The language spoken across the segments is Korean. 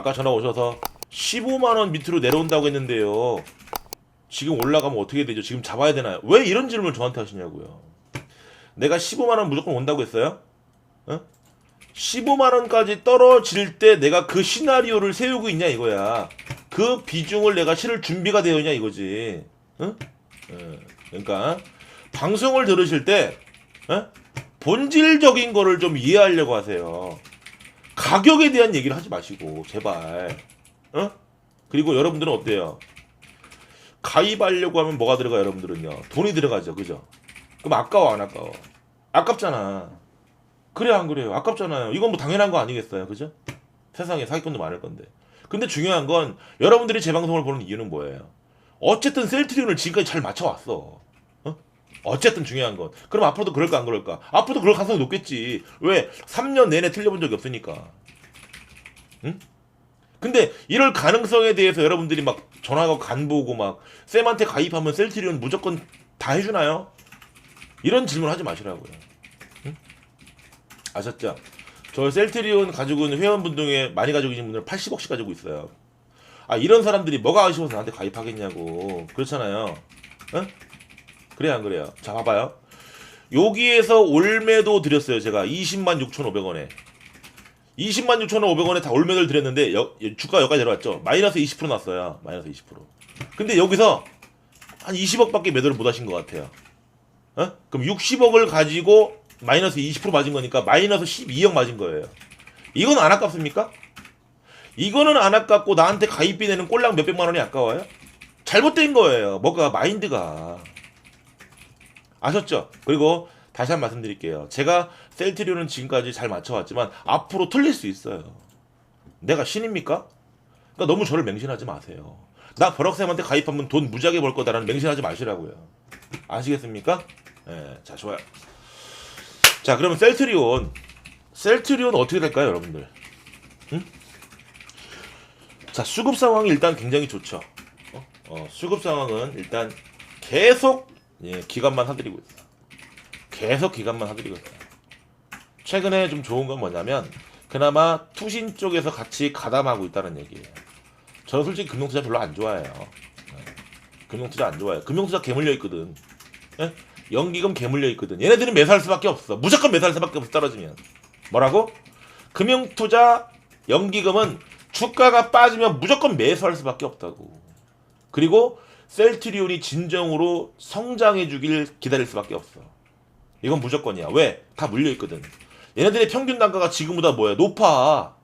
아까 전화 오셔서 15만 원 밑으로 내려온다고 했는데요. 지금 올라가면 어떻게 되죠? 지금 잡아야 되나요? 왜 이런 질문을 저한테 하시냐고요. 내가 15만 원 무조건 온다고 했어요? 어? 15만 원까지 떨어질 때 내가 그 시나리오를 세우고 있냐 이거야. 그 비중을 내가 실을 준비가 되어 있냐 이거지. 응? 어, 그러니까 방송을 들으실 때 어? 본질적인 거를 좀 이해하려고 하세요. 가격에 대한 얘기를 하지 마시고 제발. 어? 그리고 여러분들은 어때요? 가입하려고 하면 뭐가 들어가 요 여러분들은요? 돈이 들어가죠. 그죠? 그럼 아까워 안 아까워? 아깝잖아. 그래 안 그래요? 아깝잖아요. 이건 뭐 당연한 거 아니겠어요? 그죠? 세상에 사기꾼도 많을 건데. 근데 중요한 건 여러분들이 제 방송을 보는 이유는 뭐예요? 어쨌든 셀트리온을 지금까지 잘 맞춰왔어. 어? 어쨌든 중요한 건. 그럼 앞으로도 그럴까 안 그럴까? 앞으로도 그럴 가능성이 높겠지. 왜? 3년 내내 틀려본 적이 없으니까. 응? 근데 이럴 가능성에 대해서 여러분들이 막 전화하고 간 보고 막 쌤한테 가입하면 셀트리온 무조건 다 해주나요? 이런 질문 하지 마시라고요. 응? 아셨죠? 저 셀트리온 가지고 있는 회원분 중에 많이 가지고 계신 분들 80억씩 가지고 있어요. 아 이런 사람들이 뭐가 아쉬워서 나한테 가입하겠냐고 그렇잖아요. 응? 그래 안 그래요? 자 봐봐요. 여기에서 올매도 드렸어요 제가 20만 6,500원에 20만 6,500원에 다 올매를 드렸는데 여, 주가 여기까지 내려왔죠 마이너스 20% 났어요 마이너스 20% 근데 여기서 한 20억밖에 매도를 못 하신 것 같아요 어? 그럼 60억을 가지고 마이너스 20% 맞은 거니까 마이너스 12억 맞은 거예요 이건 안 아깝습니까? 이거는 안 아깝고 나한테 가입비 내는 꼴랑 몇백만 원이 아까워요? 잘못된 거예요 뭐가 마인드가 아셨죠? 그리고 다시 한 번 말씀드릴게요. 제가 셀트리온은 지금까지 잘 맞춰왔지만 앞으로 틀릴 수 있어요. 내가 신입니까? 그러니까 너무 저를 맹신하지 마세요. 나 버럭쌤한테 가입하면 돈 무지하게 벌 거다라는 맹신하지 마시라고요. 아시겠습니까? 예, 자 좋아요. 자 그러면 셀트리온, 셀트리온 어떻게 될까요, 여러분들? 응? 자 수급 상황이 일단 굉장히 좋죠. 어? 어, 수급 상황은 일단 계속 예, 기간만 사드리고 있어요. 계속 기간만 있어요. 최근에 좀 좋은 건 뭐냐면 그나마 투신 쪽에서 같이 가담하고 있다는 얘기예요. 저는 솔직히 금융투자 별로 안 좋아해요. 네. 금융투자 안 좋아해요. 금융투자 개물려 있거든. 예? 연기금 개물려 있거든. 얘네들은 매수할 수밖에 없어. 무조건 매수할 수밖에 없어 떨어지면. 뭐라고? 금융투자 연기금은 주가가 빠지면 무조건 매수할 수밖에 없다고. 그리고 셀트리온이 진정으로 성장해 주길 기다릴 수밖에 없어. 이건 무조건이야. 왜? 다 물려 있거든. 얘네들의 평균 단가가 지금보다 뭐야? 높아.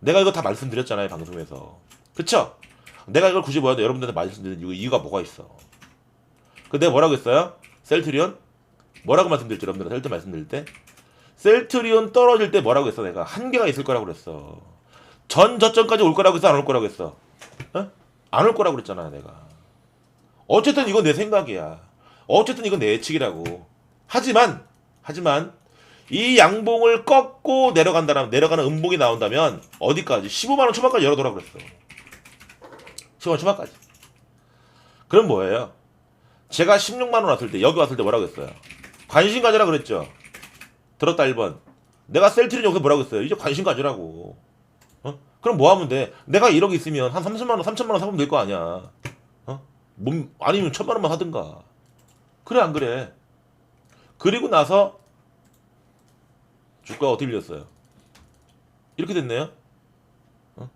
내가 이거 다 말씀드렸잖아요, 방송에서. 그쵸? 내가 이걸 굳이 뭐야? 여러분들한테 말씀드린 이유, 이유가 뭐가 있어? 그 내가 뭐라고 했어요? 셀트리온? 뭐라고 말씀드렸죠, 여러분들? 셀트 말씀드릴 때? 셀트리온 떨어질 때 뭐라고 했어, 내가? 한계가 있을 거라고 그랬어. 전 저점까지 올 거라고 했어, 안 올 거라고 했어? 어? 안 올 거라고 그랬잖아, 내가. 어쨌든 이건 내 생각이야. 어쨌든 이건 내 예측이라고. 하지만 하지만 이 양봉을 꺾고 내려간다면 내려가는 음봉이 나온다면 어디까지? 15만 원 초반까지 열어둬라 그랬어. 15만 원 초반까지. 그럼 뭐예요? 제가 16만 원 왔을 때 여기 왔을 때 뭐라고 했어요? 관심 가져라 그랬죠. 들었다 1번. 내가 셀트리온 여기서 뭐라고 했어요? 이제 관심 가져라고. 어? 그럼 뭐 하면 돼? 내가 1억 있으면 한 30만 원, 3천만 원 사면 될 거 아니야. 몸 아니면 천만 원만 하든가. 그래 안 그래? 그리고 나서 주가가 어떻게 밀렸어요? 이렇게 됐네요. 어?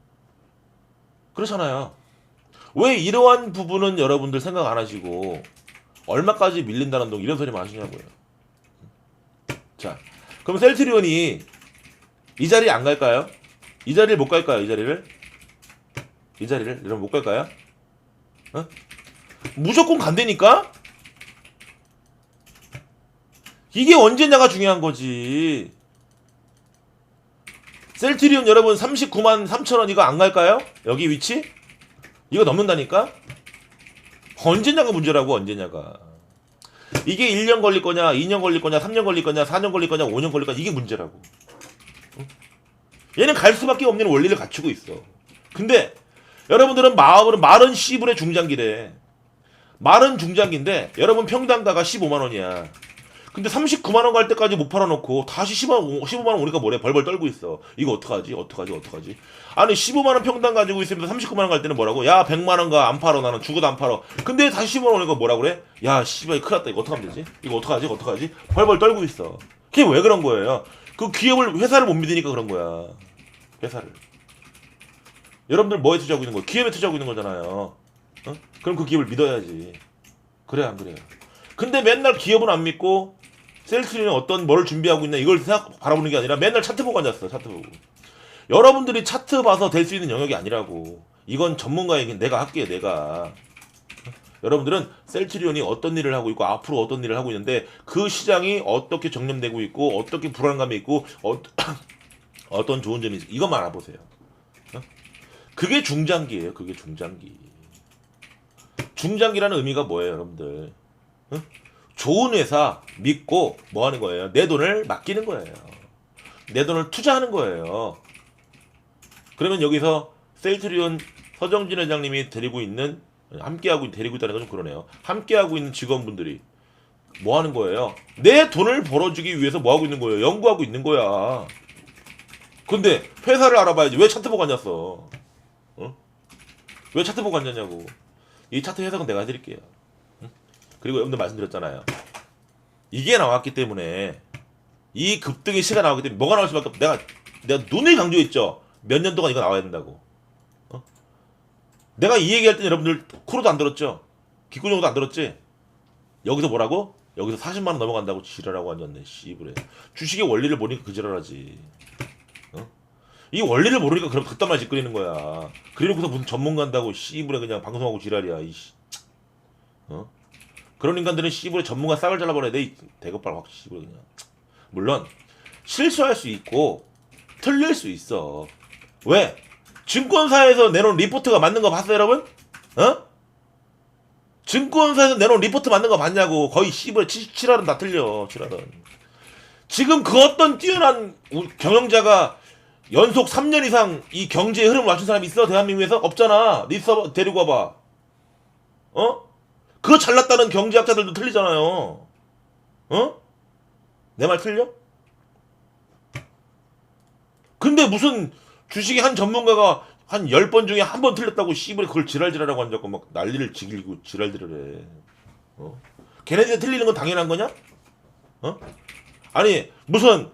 그렇잖아요. 왜 이러한 부분은 여러분들 생각 안 하시고 얼마까지 밀린다는 동 이런 소리만 하시냐고요. 자, 그럼 셀트리온이 이 자리에 안 갈까요? 이 자리를 못 갈까요? 이 자리를? 이 자리를 여러분 못 갈까요? 어? 무조건 간다니까? 이게 언제냐가 중요한 거지. 셀트리온 여러분 39만 3천원 이거 안 갈까요? 여기 위치? 이거 넘는다니까? 언제냐가 문제라고 언제냐가. 이게 1년 걸릴 거냐, 2년 걸릴 거냐, 3년 걸릴 거냐, 4년 걸릴 거냐, 5년 걸릴 거냐 이게 문제라고. 응? 얘는 갈 수밖에 없는 원리를 갖추고 있어. 근데 여러분들은 마음으로 마른 씨불의 중장기래. 마른 중장기인데 여러분 평당가가 15만 원이야. 근데 39만 원 갈 때까지 못 팔아놓고 다시 10만 15만 원 오니까 뭐래 벌벌 떨고 있어. 이거 어떡하지? 어떡하지? 어떡하지? 아니 15만 원 평당 가지고 있으면서 39만 원 갈 때는 뭐라고? 야 100만 원가 안 팔어 나는 죽어도 안 팔어. 근데 다시 15만 원 오니까 뭐라 그래? 야 씨발 큰일 났다 이거 어떡하면 되지? 이거 어떡하지? 어떡하지? 벌벌 떨고 있어. 그게 왜 그런 거예요? 그 기업을 회사를 못 믿으니까 그런 거야. 회사를. 여러분들 뭐에 투자하고 있는 거예요? 기업에 투자하고 있는 거잖아요. 어? 그럼 그 기업을 믿어야지. 그래 안 그래요? 근데 맨날 기업은 안 믿고 셀트리는 어떤 뭘 준비하고 있나 이걸 생각 바라보는 게 아니라 맨날 차트 보고 앉았어 차트 보고. 여러분들이 차트 봐서 될 수 있는 영역이 아니라고. 이건 전문가 얘기 내가 할게요 내가. 여러분들은 셀트리온이 어떤 일을 하고 있고 앞으로 어떤 일을 하고 있는데 그 시장이 어떻게 정념되고 있고 어떻게 불안감이 있고 어, 어떤 좋은 점이 있 이것만 알아보세요. 어? 그게 중장기예요. 그게 중장기. 중장기라는 의미가 뭐예요, 여러분들? 어? 좋은 회사 믿고 뭐 하는 거예요? 내 돈을 맡기는 거예요. 내 돈을 투자하는 거예요. 그러면 여기서 셀트리온 서정진 회장님이 데리고 있는 함께하고 데리고 있다는 건 좀 그러네요. 함께하고 있는 직원분들이 뭐 하는 거예요? 내 돈을 벌어주기 위해서 뭐 하고 있는 거예요? 연구하고 있는 거야. 근데 회사를 알아봐야지. 왜 차트 보고 앉았어? 어? 왜 차트 보고 앉았냐고. 이 차트 해석은 내가 해드릴게요. 응? 그리고 여러분들 말씀드렸잖아요. 이게 나왔기 때문에 이 급등의 시가 나왔기 때문에 뭐가 나올 수밖에 없. 내가 내가 눈을 강조했죠. 몇 년 동안 이거 나와야 된다고. 어? 내가 이 얘기할 때 여러분들 코로도 안 들었죠. 귓구녕도 안 들었지. 여기서 뭐라고? 여기서 40만 원 넘어간다고 지랄하고 앉았네. 씨부래. 주식의 원리를 모르니까 그 지랄하지. 어? 이 원리를 모르니까 그럼 그딴 말 짓거리는 거야. 그래놓고서 무슨 전문가인다고 씨부래 그냥 방송하고 지랄이야. 이씨. 어? 그런 인간들은 씨부래 전문가 싹을 잘라버려야 돼. 이 대급발 확 씨부래 그냥. 물론 실수할 수 있고 틀릴 수 있어. 왜? 증권사에서 내놓은 리포트가 맞는 거 봤어요, 여러분? 어? 증권사에서 내놓은 리포트 맞는 거 봤냐고. 거의 씨부래 77할은 다 틀려. 7할은. 지금 그 어떤 뛰어난 우- 경영자가 연속 3년 이상 이 경제의 흐름을 맞춘 사람이 있어? 대한민국에서? 없잖아. 네 서버 데리고 와봐. 어? 그 잘났다는 경제학자들도 틀리잖아요. 어? 내 말 틀려? 근데 무슨 주식의 한 전문가가 한 10번 중에 한 번 틀렸다고 씨부레 그걸 지랄지랄하고 앉았고 막 난리를 지기고 지랄들을 해. 어? 걔네들 틀리는 건 당연한 거냐? 어? 아니 무슨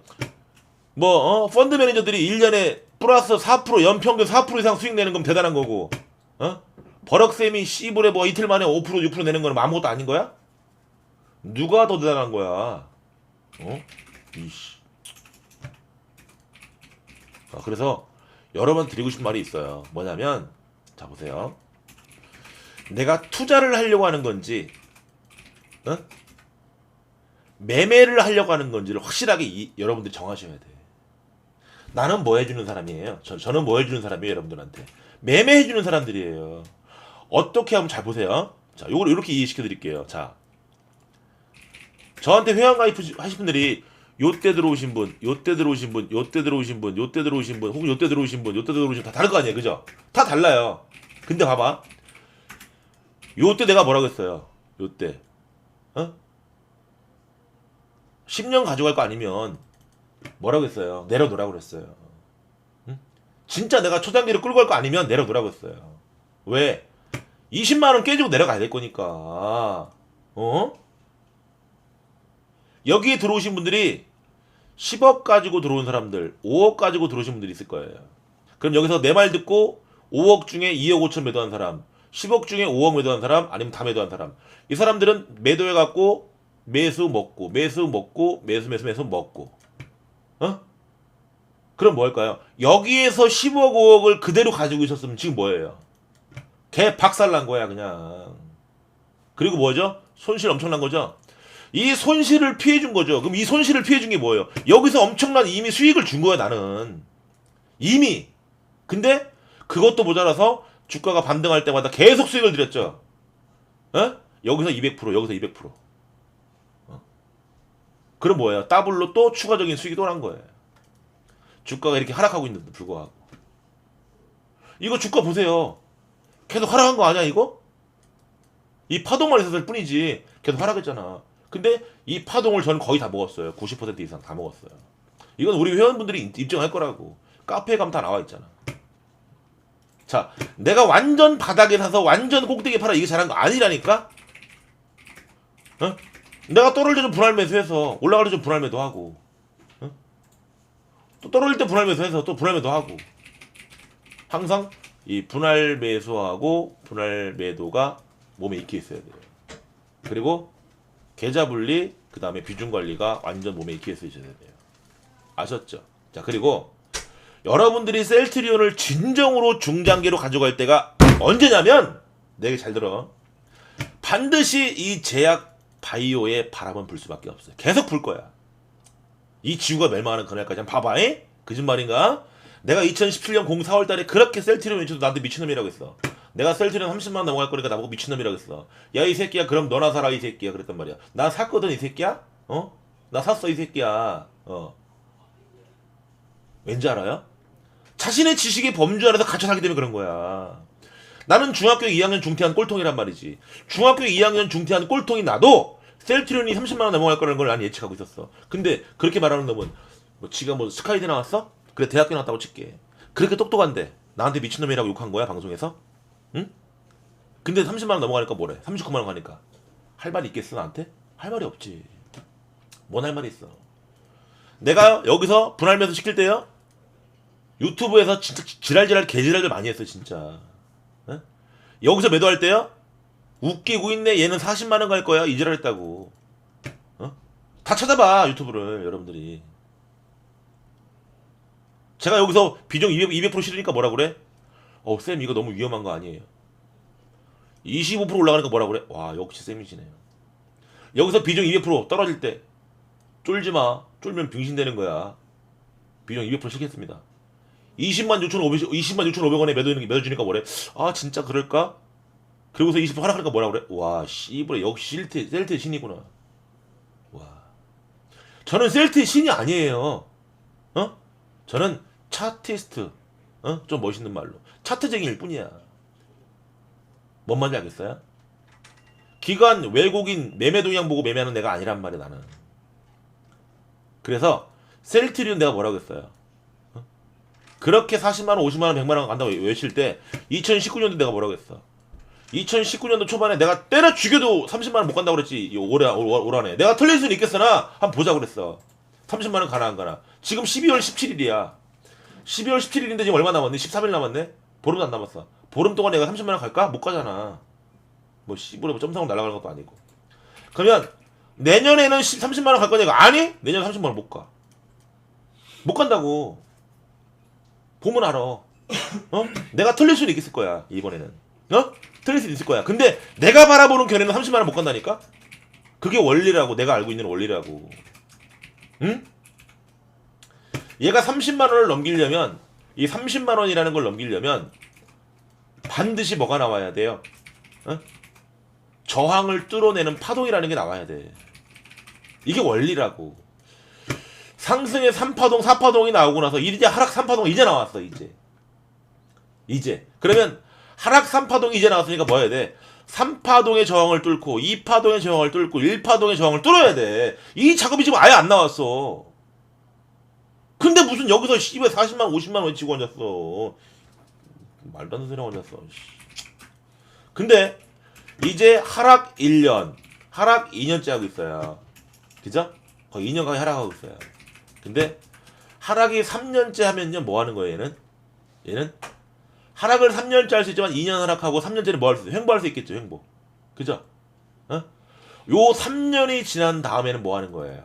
뭐 어? 펀드 매니저들이 1년에 플러스 4% 연평균 4% 이상 수익 내는 건 대단한 거고 어? 버럭쌤이 씨부레 뭐 이틀 만에 5% 6% 내는 거는 아무것도 아닌 거야? 누가 더 대단한 거야? 어? 이씨. 어, 그래서 여러 번 드리고 싶은 말이 있어요. 뭐냐면 자 보세요. 내가 투자를 하려고 하는 건지 어? 매매를 하려고 하는 건지를 확실하게 이- 여러분들이 정하셔야 돼. 나는 뭐 해주는 사람이에요. 저, 저는 뭐 해주는 사람이에요, 여러분들한테. 매매해주는 사람들이에요. 어떻게 하면 잘 보세요. 자, 요걸 이렇게 이해시켜 드릴게요. 자, 저한테 회원 가입 하신 분들이 요때 들어오신 분, 요때 들어오신 분, 요때 들어오신 분, 요때 들어오신 분, 혹은 요때 들어오신 분, 요때 들어오신 분 다 다를 거 아니에요, 그죠? 다 달라요. 근데 봐봐, 요때 내가 뭐라고 했어요? 요때, 어? 10년 가져갈 거 아니면 뭐라고 했어요? 내려놓으라고 그랬어요. 응? 진짜 내가 초단기를 끌고 갈 거 아니면 내려놓으라고 했어요. 왜? 20만 원 깨지고 내려가야 될 거니까. 어? 여기에 들어오신 분들이 10억 가지고 들어온 사람들, 5억 가지고 들어오신 분들이 있을 거예요. 그럼 여기서 내 말 듣고 5억 중에 2억 5천 매도한 사람, 10억 중에 5억 매도한 사람, 아니면 다 매도한 사람. 이 사람들은 매도해 갖고 매수 먹고, 매수 먹고, 매수 매수 매수 먹고. 어? 그럼 뭐 할까요? 여기에서 10억 5억을 그대로 가지고 있었으면 지금 뭐예요? 개 박살난 거야, 그냥. 그리고 뭐죠? 손실 엄청난 거죠? 이 손실을 피해 준 거죠. 그럼 이 손실을 피해 준 게 뭐예요? 여기서 엄청난 이미 수익을 준 거야, 나는. 이미. 근데 그것도 모자라서 주가가 반등할 때마다 계속 수익을 드렸죠. 어? 여기서 200%, 여기서 200%. 어? 그럼 뭐예요? 더블로 또 추가적인 수익이 또 난 거예요. 주가가 이렇게 하락하고 있는데 불구하고. 이거 주가 보세요. 계속 하락한 거 아니야, 이거? 이 파동만 있었을 뿐이지. 계속 하락했잖아. 근데 이 파동을 저는 거의 다 먹었어요. 90% 이상 다 먹었어요. 이건 우리 회원분들이 인- 입증할 거라고. 카페에 가면 다 나와 있잖아. 자, 내가 완전 바닥에 사서 완전 꼭대기에 팔아 이게 잘한 거 아니라니까? 어? 내가 떨어질 때좀 분할 매수해서 올라갈 때좀 분할 매도 하고 어? 또 떨어질 때 분할 매수해서 또 분할 매도 하고 항상 이 분할 매수하고 분할 매도가 몸에 익혀 있어야 돼요. 그리고 계좌 분리 그 다음에 비중 관리가 완전 몸에 익혀 있어야 돼요. 아셨죠? 자 그리고 여러분들이 셀트리온을 진정으로 중장기로 가져갈 때가 언제냐면 내게 잘 들어 반드시 이 제약 바이오의 바람은 불 수밖에 없어요. 계속 불 거야. 이 지구가 멸망하는 그날까지 한번 봐봐. 잉? 거짓말인가? 내가 2017년 0 4월 달에 그렇게 셀트리온 외쳐도 나한테 미친놈이라고 했어. 내가 셀트리온 30만 원 넘어갈 거니까 나보고 미친놈이라고 했어. 야 이 새끼야 그럼 너나 사라 이 새끼야 그랬단 말이야. 나 샀거든 이 새끼야? 어? 나 샀어 이 새끼야. 어. 왠지 알아요? 자신의 지식의 범주 안에서 갇혀 살기 때문에 그런 거야. 나는 중학교 2학년 중퇴한 꼴통이란 말이지. 중학교 2학년 중퇴한 꼴통이 나도 셀트리온이 30만 원 넘어갈 거라는 걸 난 예측하고 있었어. 근데 그렇게 말하는 놈은 뭐 지가 뭐 스카이대 나왔어? 그래 대학교 나왔다고 칠게. 그렇게 똑똑한데 나한테 미친놈이라고 욕한 거야 방송에서? 응? 근데 30만 원 넘어가니까 뭐래? 39만 원 가니까 할 말이 있겠어 나한테? 할 말이 없지. 뭔 할 말이 있어? 내가 여기서 분할 매수 시킬 때요? 유튜브에서 진짜 지랄지랄 개지랄들 많이 했어 진짜. 어? 여기서 매도할 때요? 웃기고 있네. 얘는 40만 원 갈 거야. 이 지랄 했다고. 어? 다 찾아봐 유튜브를 여러분들이. 제가 여기서 비중 200, 200% 실으니까 뭐라 그래? 어, 쌤 이거 너무 위험한 거 아니에요? 25% 올라가니까 뭐라 그래? 와, 역시 쌤이시네요. 여기서 비중 200% 떨어질 때 쫄지 마. 쫄면 빙신되는 거야. 비중 200% 실겠습니다. 20만 6,500, 20만 6,500원에 매도, 매도 주니까 뭐래? 아, 진짜 그럴까? 그리고서 20% 하락하니까 뭐라 그래? 와, 씨부레 역시 셀트, 셀트의 신이구나. 와. 저는 셀트의 신이 아니에요. 어? 저는 차티스트. 어? 좀 멋있는 말로. 차트쟁이일 뿐이야. 뭔 말인지 알겠어요? 기관 외국인 매매 동향 보고 매매하는 내가 아니란 말이야, 나는. 그래서 셀트리온 내가 뭐라고 했어요? 그렇게 40만 원, 50만 원, 100만 원 간다고 외칠 때 2019년도 내가 뭐라고 했어? 2019년도 초반에 내가 때려 죽여도 30만 원 못 간다고 그랬지. 이 올해 올, 올 한해. 내가 틀릴 수는 있겠으나 한번 보자 그랬어. 30만 원 가나 안 가나. 지금 12월 17일이야. 12월 17일인데 지금 얼마 남았니? 13일 남았네. 보름도 안 남았어. 보름 동안 내가 30만 원 갈까? 못 가잖아. 뭐 씨부레 뭐 점상으로 날아가는 것도 아니고. 그러면 내년에는 10, 30만 원 갈 거냐고. 아니? 내년 30만 원 못 가. 못 간다고. 보면 알아. 어? 내가 틀릴 수는 있을 거야 이번에는. 어? 틀릴 수는 있을 거야. 근데 내가 바라보는 견해는 30만 원 못 간다니까. 그게 원리라고 내가 알고 있는 원리라고. 응? 얘가 30만 원을 넘기려면 이 30만 원이라는 걸 넘기려면 반드시 뭐가 나와야 돼요? 어? 저항을 뚫어내는 파동이라는 게 나와야 돼. 이게 원리라고. 상승의 3파동, 4파동이 나오고 나서 이제 하락 3파동 이제 나왔어, 이제. 이제. 그러면 하락 3파동이 이제 나왔으니까 뭐 해야 돼? 3파동의 저항을 뚫고 2파동의 저항을 뚫고 1파동의 저항을 뚫어야 돼. 이 작업이 지금 아예 안 나왔어. 근데 무슨 여기서 씨발 40만 50만 원 치고 앉았어. 말도 안 되는 소리 하고 앉았어. 씨. 근데 이제 하락 1년, 하락 2년째 하고 있어요. 그죠? 거의 2년 가까이 하락하고 있어요. 근데 하락이 3년째 하면요 뭐 하는 거예요 얘는? 얘는 하락을 3년째 할 수 있지만 2년 하락하고 3년째는 뭐 할 수 있어요? 횡보할 수 있겠죠 횡보. 그죠? 어? 요 3년이 지난 다음에는 뭐 하는 거예요?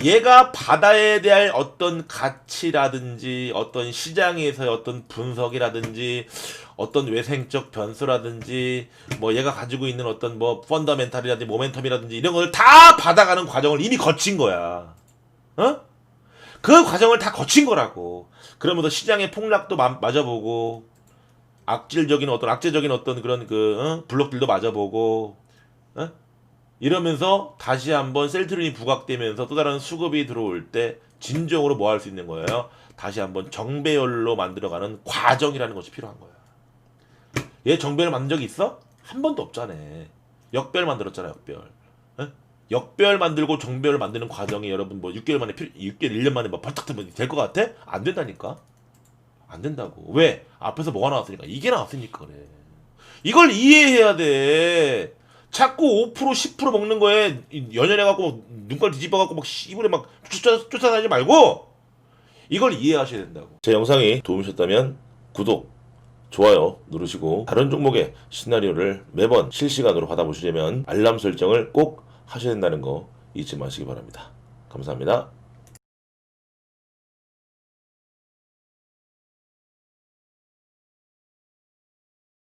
어? 얘가 바다에 대한 어떤 가치라든지 어떤 시장에서의 어떤 분석이라든지 어떤 외생적 변수라든지 뭐 얘가 가지고 있는 어떤 뭐 펀더멘탈이라든지 모멘텀이라든지 이런 걸 다 받아가는 과정을 이미 거친 거야. 어? 그 과정을 다 거친 거라고. 그러면서 시장의 폭락도 마, 맞아보고 악질적인 어떤 악재적인 어떤 그런 그 어? 블록들도 맞아보고 어? 이러면서 다시 한번 셀트린이 부각되면서 또 다른 수급이 들어올 때 진정으로 뭐 할 수 있는 거예요? 다시 한번 정배열로 만들어가는 과정이라는 것이 필요한 거야. 얘 정배열 만든 적이 있어? 한 번도 없잖아. 역별 만들었잖아요, 역별. 에? 역별 만들고 정별 만드는 과정이 여러분 뭐 6개월 만에 필- 6개월 1년 만에 뭐 벌떡 될것 같아? 안 된다니까. 안 된다고. 왜? 앞에서 뭐가 나왔으니까 이게 나왔으니까 그래. 이걸 이해해야 돼. 자꾸 5% 10% 먹는 거에 이- 연연해 갖고 눈깔 뒤집어 갖고 막 씨부레 막 쫓아 쫓아다니지 말고 이걸 이해하셔야 된다고. 제 영상이 도움이셨다면 구독, 좋아요 누르시고 다른 종목의 시나리오를 매번 실시간으로 받아보시려면 알람 설정을 꼭 하셔야 된다는 거 잊지 마시기 바랍니다. 감사합니다.